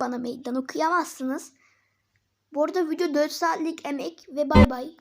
bana meydan okuyamazsınız. Bu arada video 4 saatlik emek ve bay bay.